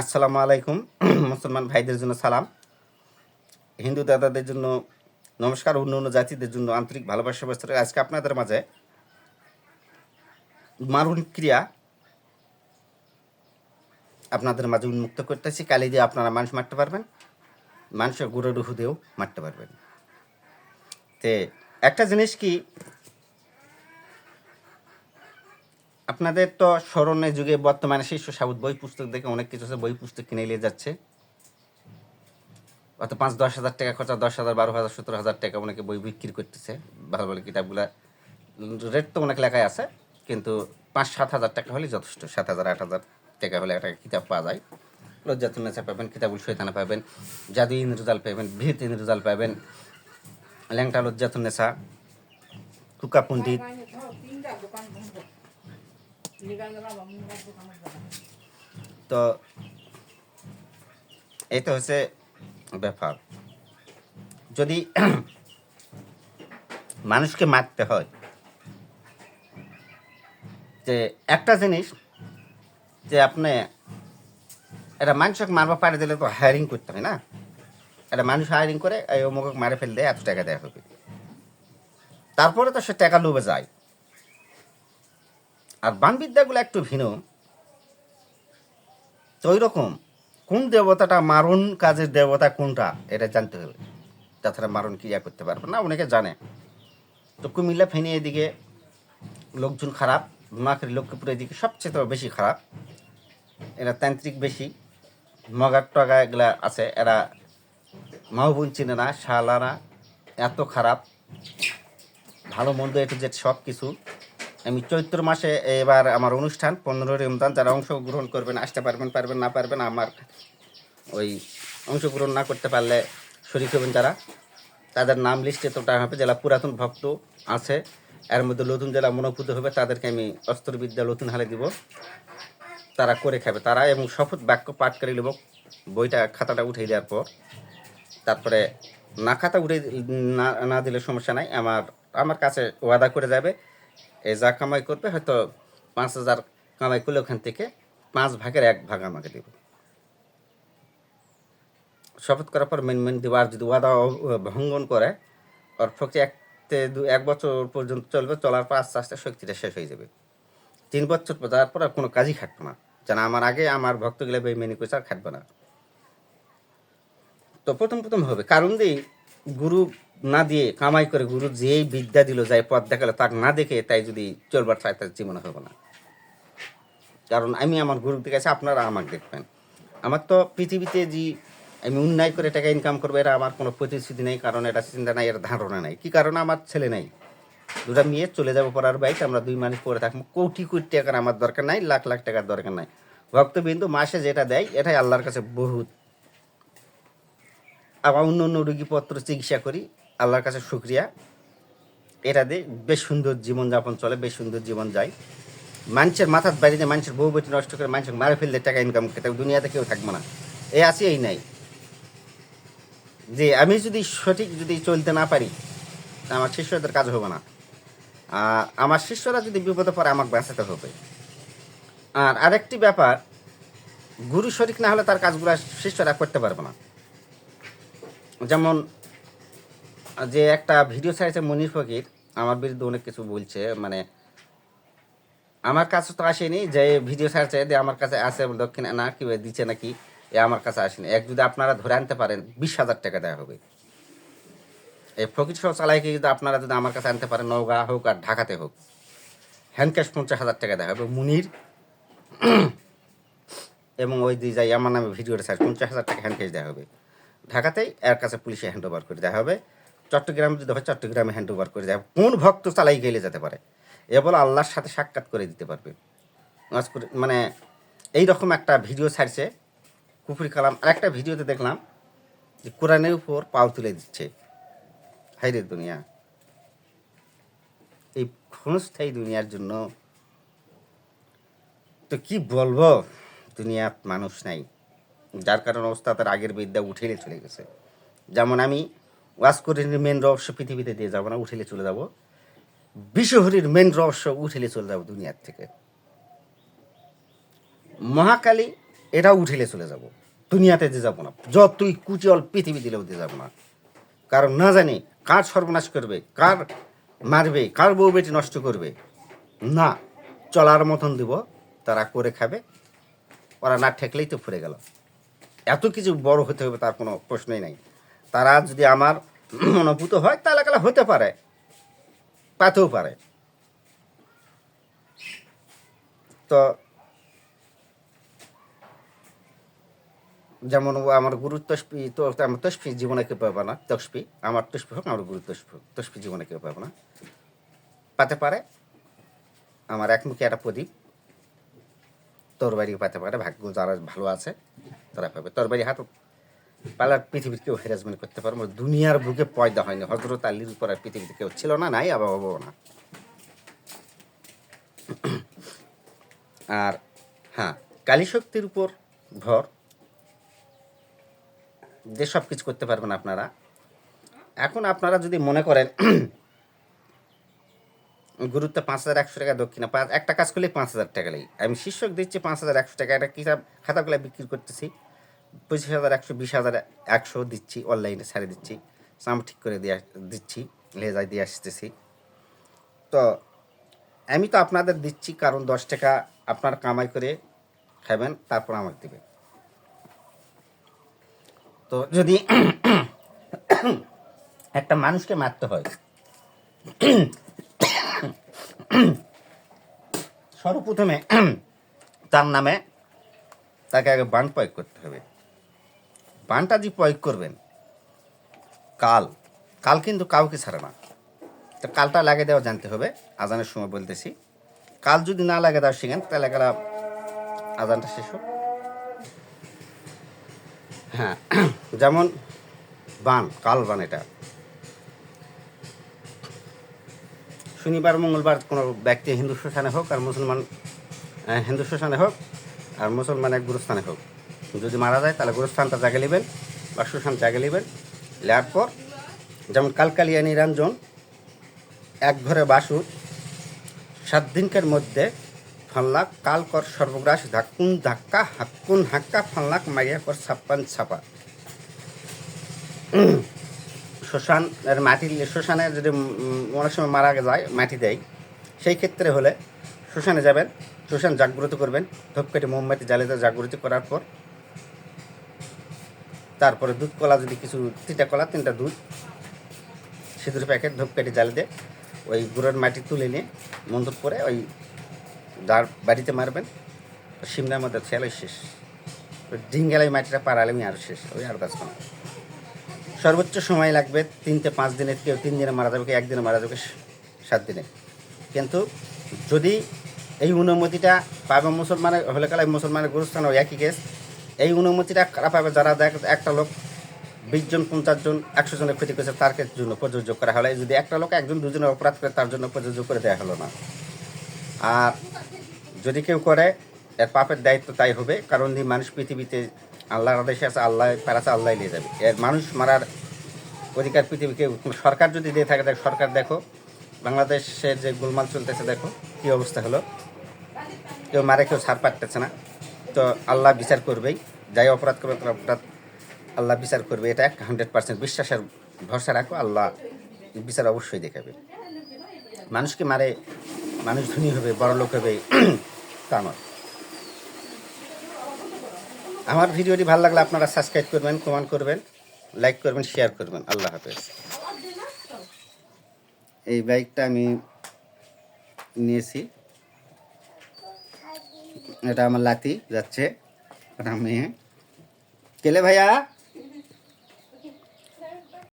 আসসালামু আলাইকুম, মুসলমান ভাইদের জন্য সালাম। হিন্দু দাদাদের জন্য নমস্কার, অন্য অন্য জাতিদের জন্য আন্তরিক ভালোবাসা, ব্যস্ত আজকে আপনাদের মাঝে মারুন ক্রিয়া আপনাদের মাঝে উন্মুক্ত করতেছি। কালি দিয়ে আপনারা মানুষ মারতে পারবেন মানুষের গুঁড়ো ডুহু দিয়েও মারতে পারবেন। তে একটা জিনিস কি আপনাদের তো স্মরণের যুগে বর্তমানে শিষ্য সাবুত বই পুস্তক দেখে অনেক কিছু আছে, বই পুস্তক কিনে নিয়ে যাচ্ছে। অত পাঁচ, দশ হাজার টাকা খরচা, দশ হাজার, বারো হাজার, সতেরো হাজার টাকা অনেকে বই বিক্রি করতেছে, ভালো ভালো কিতাবগুলা। রেট তো অনেক লেখায় আছে, কিন্তু পাঁচ, সাত হাজার টাকা হলে যথেষ্ট, সাত হাজার, আট হাজার টাকা হলে একটা কিতাব পাওয়া যায়। লজ্জাতুন্নেসা পাবেন কিতাবুল শৈতানা পাবেন জাদু ইন্দ্রজাল পাবেন, ভিত ইন্দ্রজাল পাবেন, ল্যাংটা লজ্জাতুন্নেসা টুকা পণ্ডিত। তো এটা হচ্ছে ব্যাপার। যদি মানুষকে মারতে হয়, যে একটা জিনিস যে আপনি এটা মানুষকে মারবা পারে দিলে তো হায়ারিং করতে হয় না? এটা মানুষ হায়ারিং করে এই অমুক মারে ফেললে এত টাকা দেওয়া হবে। তারপরে তো সে টাকা লোভে যায়। আর বানবিদ্যাগুলো একটু ভিন্ন। তো ওই রকম কোন দেবতাটা মারণ কাজের দেবতা কোনটা, এটা জানতে হবে। তাছাড়া মারণ ক্রিয়া করতে পারবে না, অনেকে জানে। তো কুমিল্লা ফেনি এদিকে লোকজন খারাপ নোয়াখালী লক্ষ্মীপুর এদিকে সবচেয়ে তো বেশি খারাপ। এরা তান্ত্রিক বেশি, মগার টগা এগুলা আছে, এরা মাহবুন চিনে না শালানা এত খারাপ। ভালো মন্দ একটু যে সব কিছু আমি চৈত্র মাসে এবার আমার অনুষ্ঠান পনেরো রমজান, যারা অংশগ্রহণ করবেন, আসতে পারবেন পারবেন, না পারবেন, আমার ওই অংশগ্রহণ না করতে পারলে শরীর হবেন যারা। তাদের নাম লিস্টে তোটা হবে যারা পুরাতন ভক্ত আছে। এর মধ্যে নতুন যারা মনোভূত হবে, তাদেরকে আমি অস্ত্রবিদ্যা নতুন হালে দিব। তারা করে খাবে, তারা এবং শপথ বাক্য পাঠ করে নেব, বইটা, খাতাটা উঠিয়ে দেওয়ার পর। তারপরে না খাতা উঠে না না দিলে সমস্যা নাই, আমার আমার কাছে ওয়াদা করে যাবে। এই যা কামাই করবে, হয়তো পাঁচ হাজার কামাই করলে ওখান থেকে পাঁচ ভাগের এক ভাগ আমাকে দেবে। শপথ করার পর মেন মেন দেবো আর যদি ওয়াদা ভঙ্গন করে, ওর শক্তি এক দু, এক বছর পর্যন্ত চলবে, চলার পর আস্তে আস্তে শক্তিটা শেষ হয়ে যাবে। তিন বছর যাওয়ার পর আর কোনো কাজই খাটবে না। যেন আমার আগে আমার ভক্তগুলো বেমেনি করেছে আর খাটবে না। তো প্রথম প্রথম হবে। কারণ দিয়ে গুরু না দিয়ে কামাই করে গুরু যেই বিদ্যা দিল, যাই পথ দেখাল তার না দেখে তাই যদি চলবার চায় তার জীবনে হবে না। কারণ আমি আমার গুরু দেখেছি আপনারা আমাকে দেখবেন। আমার তো পৃথিবীতে যে আমি অন্যায় করে টাকা ইনকাম করব এটা আমার কোনো প্রতিশ্রুতি নেই, কারণ এটা চিন্তা নাই, এর ধারণা নাই। কি কারণে আমার ছেলে নেই? দুটা মেয়ে, চলে যাব পড়ার বাইক আমরা দুই মানুষ পরে থাকব। কোটি কোটি টাকার আমার দরকার নাই, লাখ লাখ টাকার দরকার নাই। ভক্তবিন্দু মাসে যেটা দেয়, এটাই আল্লাহর কাছে বহুত। আবার অন্য অন্য রুগীপত্র চিকিৎসা করি আল্লাহর কাছে শুক্রিয়া। এটা দিয়ে বেশ সুন্দর জীবনযাপন চলে, বেশ সুন্দর জীবন যায়। মানুষের মাথার বাড়িতে মানুষের বউ বেটি নষ্ট করে মানুষকে মারে ফেললে টাকা ইনকাম করতে দুনিয়াতে কেউ থাকবে না। এ আছে, এই নাই। যে আমি যদি সঠিক যদি চলতে না পারি, আমার শিষ্যদের কাজ হবে না। আর আমার শিষ্যরা যদি বিপদে পড়ে, আমাকে বাঁচাতে হবে। আর আরেকটি ব্যাপার, গুরু শরিক না হলে তার কাজগুলো শিষ্যরা করতে পারবে না। যেমন যে একটা ভিডিও ছাড়ছে মনির ফকির, আমার বিরুদ্ধে অনেক কিছু বলছে মানে আমার কাছে তো আসেনি, যে ভিডিও ছাড়ছে যে আমার কাছে আসে দক্ষিণে না কি দিচ্ছে নাকি, এ আমার কাছে আসেনি। এক যদি আপনারা ধরে আনতে পারেন, বিশ হাজার টাকা দেওয়া হবে। এই ফকির সহ চালাইকে যদি আপনারা যদি আমার কাছে আনতে পারেন, নওগাঁ হোক আর ঢাকাতে হোক, হ্যান্ড ক্যাশ পঞ্চাশ হাজার টাকা দেওয়া হবে। মুনির এবং ওই দিয়ে যাই আমার নামে ভিডিওটা ছাড়, পঞ্চাশ হাজার টাকা হ্যান্ড ক্যাশ দেওয়া হবে। ঢাকাতেই এর কাছে পুলিশে হ্যান্ড ওভার করে দেওয়া হবে। চট্টগ্রাম যদি হয়, চট্টগ্রামে হ্যান্ড ওভার করে হবে কোন ভক্ত চালাই গেলে যেতে পারে? এ বলে আল্লাহর সাথে সাক্ষাৎ করে দিতে পারবে। মানে এই রকম একটা ভিডিও ছাড়ছে, কুফরি কালাম। আর একটা ভিডিওতে দেখলাম যে কোরআনের উপর পাও তুলে দিচ্ছে। হাইরে দুনিয়া। এই ক্ষণস্থায়ী দুনিয়ার জন্য তো কি বলব? দুনিয়ার মানুষ নাই। যার কারণে অবস্থা তার আগের বিদ্যা উঠেলে চলে গেছে। যেমন আমি ওয়াজ করে মেন রহস্য পৃথিবীতে দিয়ে যাব না, উঠেলে চলে যাব। বিশ্বহরির মেন রহস্য, উঠেলে চলে যাব দুনিয়ার থেকে। মহাকালী এটা উঠেলে চলে যাব। দুনিয়াতে দিয়ে যাব না। যতই কুচল পৃথিবী দিলেও দিয়ে যাব না। কারণ না জানি কার সর্বনাশ করবে, কার মারবে, কার বউ বেটি নষ্ট করবে। না, চলার মতন দিব, তারা করে খাবে। ওরা না ঠেকলেই তো ফুরে গেল। এত কিছু বড় হতে হবে, তার কোনো প্রশ্নই নাই। তারা যদি আমার অনুভূত হয়, তাহলে গেলে হতে পারে, পাতেও পারে। তো যেমন আমার গুরু তসপি তো আমার তসপি জীবনে কেউ পাবে না তসপি আমার তসপি হোক, আমার গুরু তসপি তসপি জীবনে কেউ পাবে না। পাতে পারে, আমার একমুখী একটা প্রদীপ তরবারি পাতে পারে, ভাগ্য যারা ভালো আছে, তারা পাবে। তরবারি হাত পালার পৃথিবীর কেউ হ্যারাসমেন্ট করতে পারব দুনিয়ার বুকে পয়দা হয়নি। হজরত আলীর উপর আর পৃথিবীতে কেউ ছিল না, নাই, আবার হব না। আর হ্যাঁ কালী শক্তির উপর ভর। যে সব কিছু করতে পারবেন আপনারা। এখন আপনারা যদি মনে করেন, গুরুত্ব পাঁচ হাজার একশো টাকা, দক্ষিণা পাঁচ, একটা কাজ করলে পাঁচ হাজার টাকা লাগি। আমি শীর্ষক দিচ্ছি পাঁচ হাজার একশো টাকা। একটা কিতাব, খাতাগুলো বিক্রি করতেছি। পঁচিশ হাজার, একশো, বিশ হাজার, একশো দিচ্ছি, অনলাইনে ছাড়ে দিচ্ছি। সাম ঠিক করে দিয়ে দিচ্ছি, লেজায় দিয়ে আসতেছি। তো আমি তো আপনাদের দিচ্ছি, কারণ দশ টাকা আপনার কামাই করে খাবেন, তারপর আমাকে দেবেন। তো যদি একটা মানুষকে মারতে হয়, সর্বপ্রথমে তার নামে তাকে আগে বান প্রয়োগ করতে হবে। বানটা যে প্রয়োগ করবেন, কাল কাল কিন্তু কাউকে ছাড়ে না। তো কালটা লাগিয়ে দেওয়া জানতে হবে, আজানের সময় বলতেছি। কাল যদি না লাগে দেওয়া শিখেন, তাহলে গেলা আজানটা শেষ হোক। হ্যাঁ যেমন বান, কাল বান এটা। শনিবার, মঙ্গলবার কোনো ব্যক্তি হিন্দু শ্মশানে হোক আর মুসলমান হিন্দু শ্মশানে হোক আর মুসলমানের গুরুস্থানে হোক যদি মারা যায়, তাহলে গুরুস্থানটা জাগে নেবেন বা শ্মশান জাগে নেবেন নেওয়ার পর যেমন কালকালিয়া নিরঞ্জন, এক ঘরে বাসুর, সাত দিনকার মধ্যে ফাল্লাক কাল কর সর্বগ্রাস, ধাক্কুন ধাক্কা, হাক্কুন হাক্কা ফাল্লাক মারিয়া কর ছাপ্পান ছাপা। শ্মশানের মাটি, শ্মশানে যদি অনেক সময় মারা যায়, মাটি দেয়, সেই ক্ষেত্রে হলে শ্মশানে যাবেন, শ্মশান জাগ্রত করবেন, ধূপকাঠি, মোমবাতি জ্বালিয়ে জাগ্রত করার পর তারপরে দুধ কলা যদি কিছু, তিনটা কলা, তিনটা দুধ, সিঁদুর প্যাকেট, ধূপকাঠি জ্বালিয়ে দিয়ে ওই গুঁড়োর মাটি তুলে নিয়ে মন্দুর করে ওই যার বাড়িতে মারবেন সিমনার মধ্যে ছেলে শেষ। ডিঙ্গেলাই মাটিটা পাড়ালেমি আর শেষ, ওই আর না। সর্বোচ্চ সময় লাগবে তিনটে, পাঁচ দিনের কেউ তিন দিনে মারা যাবে, কেউ একদিনে মারা যাবে, সাত দিনে। কিন্তু যদি এই অনুমতিটা পাবে মুসলমানের, হলে কালে মুসলমানের গুরুস্থান ওই একই কেস এই অনুমতিটা কারা পাবে যারা দেখ, একটা লোক বিশ জন, পঞ্চাশ জন, একশো জনের ক্ষতি করেছে, তার জন্য প্রযোজ্য করা হলে। যদি একটা লোক একজন, দুজনের অপরাধ করে, তার জন্য প্রযোজ্য করে দেওয়া হলো না। আর যদি কেউ করে, এর পাপের দায়িত্ব তাই হবে, কারণ এই মানুষ পৃথিবীতে আল্লাহর আদেশে আছে, আল্লাহ প্যারাছে আল্লাহ নিয়ে যাবে। এর মানুষ মারার অধিকার পৃথিবীকে, সরকার যদি দিয়ে থাকে, দেখ, সরকার দেখো, বাংলাদেশের যে গোলমাল চলতেছে, দেখো, কী অবস্থা হলো। কেউ মারে, কেউ ছাড় পারতেছে না। তো আল্লাহ বিচার করবেই। যাই অপরাধ করবে তার অপরাধ আল্লাহ বিচার করবে। এটা এক হান্ড্রেড পার্সেন্ট বিশ্বাসের ভরসা রাখো, আল্লাহ বিচার অবশ্যই দেখাবে। মানুষকে মারে, মানুষ ধনী হবে, বড় লোক হবে, তা নয়। আমার ভিডিওটি ভালো লাগলে আপনারা সাবস্ক্রাইব করবেন কমেন্ট করবেন লাইক করবেন শেয়ার করবেন। আল্লাহ হাফেজ। এই বাইকটা আমি নিয়েছি। এটা আমার লাতি যাচ্ছে এটা মেয়ে কেলে ভাইয়া?